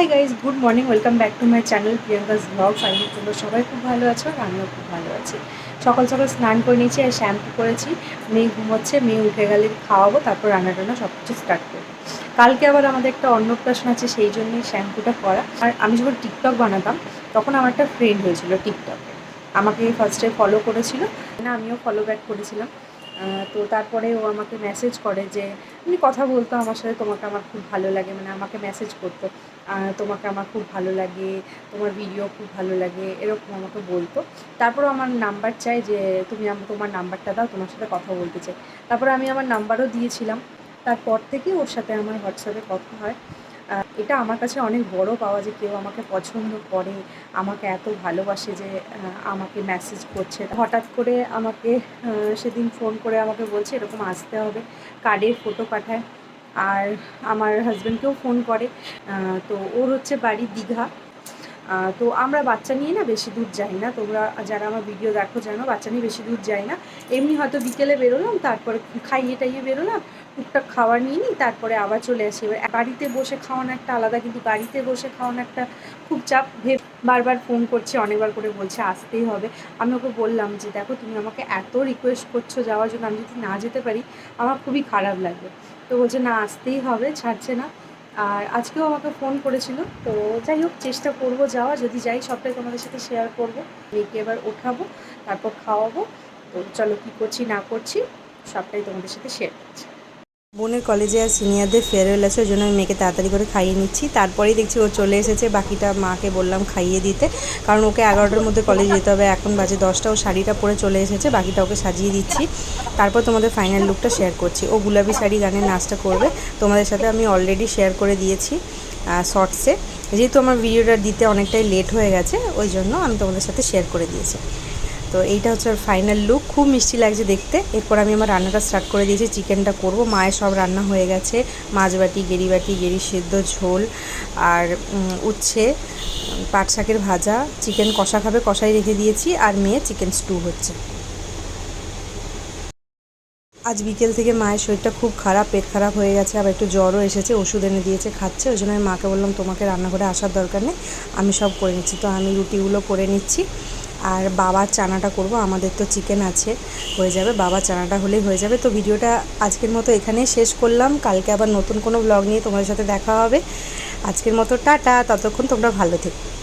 Hi guys good morning welcome back to my channel Priyanka's blog আমি তোমরা সবাই খুব ভালো আছো আর আমিও খুব ভালো আছি। সকাল সকাল স্নান করে নিয়েছি আর শ্যাম্পু করেছি। মেয়ে ঘুমোচ্ছে, মেয়ে উঠে গেলে খাওয়াবো, তারপর রান্না টান্না সব কিছু স্টার্ট করব। কালকে আবার আমাদের একটা অন্নপ্রাশন আছে, সেই জন্যই শ্যাম্পুটা করা। আর আমি যখন টিকটক বানাতাম, তখন আমার একটা ফ্রেন্ড হয়েছিল টিকটকে আমাকে ফার্স্টে ফলো করেছিল। না, আমিও ফলো ব্যাক করেছিলাম। তো তারপরে ও আমাকে মেসেজ করে যে এমনি কথা বলতো আমার সাথে, তোমাকে আমার খুব ভালো লাগে। মানে আমাকে মেসেজ করতো তোমাকে আমার খুব ভালো লাগে, তোমার ভিডিও খুব ভালো লাগে, এরকম আমাকে বলতো। তারপরে আমার নাম্বার চাই যে, তুমি তোমার নাম্বারটা দাও, তোমার সাথে কথা বলতে চাই। তারপরে আমি আমার নাম্বারও দিয়েছিলাম। তারপর থেকে ওর সাথে আমার হোয়াটসঅ্যাপে কথা হয়। এটা আমার কাছে অনেক বড় পাওয়া যে কেউ আমাকে পছন্দ করে, আমাকে এত ভালোবাসে যে আমাকে মেসেজ করছে। হঠাৎ করে আমাকে সেদিন ফোন করে আমাকে বলছে এরকম আসতে হবে কার্ডের ফটো পাঠায়। আর আমার হাজব্যান্ডকেও ফোন করে তো ওর হচ্ছে বাড়ি দীঘা। তো আমরা বাচ্চা নিয়ে না বেশি দূর যাই না, তোমরা যারা আমার ভিডিও দেখো জানো, বাচ্চা নিয়ে বেশি দূর যাই না। এমনি হয়তো বিকেলে বেরোলাম, তারপরে খাইয়ে টাইয়ে বেরোলাম টুকটাক খাওয়া নিয়ে নিই, তারপরে আবার চলে আসি। এবার বাড়িতে বসে খাওয়ানো একটা আলাদা, কিন্তু গাড়িতে বসে খাওয়ানো একটা খুব চাপ। ভেব বারবার ফোন করছে, অনেকবার করে বলছে, আসতেই হবে। আমি ওকে বললাম যে, দেখো, তুমি আমাকে এত রিকোয়েস্ট করছ যাওয়ার জন্য, আমি যদি না যেতে পারি, আমার খুবই খারাপ লাগবে। তো বলছে, না, আসতেই হবে, ছাড়ছে না। আর আজকেও আমাকে ফোন করেছিল। তো যাই হোক, চেষ্টা করব যাওয়া যদি যাই, সবটাই তোমাদের সাথে শেয়ার করব। মেয়েকে এবার ওঠাবো, তারপর খাওয়াবো। তো চলো, কী করছি, না করছি, সবটাই তোমাদের সাথে শেয়ার করছি। বোনের কলেজে আর সিনিয়রদের ফেয়ারওয়েল আছে, ওই জন্য আমি মেয়েকে তাড়াতাড়ি করে খাইয়ে নিচ্ছি। তারপরেই দেখছি ও চলে এসেছে, বাকিটা মাকে বললাম খাইয়ে দিতে। কারণ ওকে এগারোটার মধ্যে কলেজ যেতে হবে, এখন বাজে দশটা, ও শাড়িটা পরে চলে এসেছে, বাকিটা ওকে সাজিয়ে দিচ্ছি। তারপর তোমাদের ফাইনাল লুকটা শেয়ার করছি। ও গুলাবি শাড়ি গানের নাচটা করবে, তোমাদের সাথে আমি অলরেডি শেয়ার করে দিয়েছি শর্টসে যেহেতু আমার ভিডিওটা দিতে অনেকটাই লেট হয়ে গেছে, ওই জন্য আমি তোমাদের সাথে শেয়ার করে দিয়েছি। তো এইটা হচ্ছে আর ফাইনাল লুক খুব মিষ্টি লাগছে দেখতে। এরপর আমি আমার রান্নাটা স্টার্ট করে দিয়েছি, চিকেনটা করব। মায়ের সব রান্না হয়ে গেছে। মাছ বাটি গেরি বাটি গেরি সেদ্ধ, ঝোল আর উচ্ছে, পাট শাকের ভাজা। চিকেন কষা খাবে, কষাই রেখে দিয়েছি আর মেয়ে চিকেন স্টু হচ্ছে। আজ বিকেল থেকে মায়ের শরীরটা খুব খারাপ, পেট খারাপ হয়ে গেছে। আবার একটু জ্বরও এসেছে, ওষুধ এনে দিয়েছে, খাচ্ছে। ওই জন্য আমি মাকে বললাম, তোমাকে রান্নাঘরে আসার দরকার নেই। আমি সব করে নিচ্ছি। তো আমি রুটিগুলো করে নিচ্ছি। আর বাবার চানাটা করব, আমাদের তো চিকেন আছে, হয়ে যাবে, বাবার চানাটা হলেই হয়ে যাবে। তো ভিডিওটা আজকের মতো এখানেই শেষ করলাম। কালকে আবার নতুন কোনো ব্লগ নিয়ে তোমাদের সাথে দেখা হবে। আজকের মতো টাটা, ততক্ষণ তোমরা ভালো থেকো।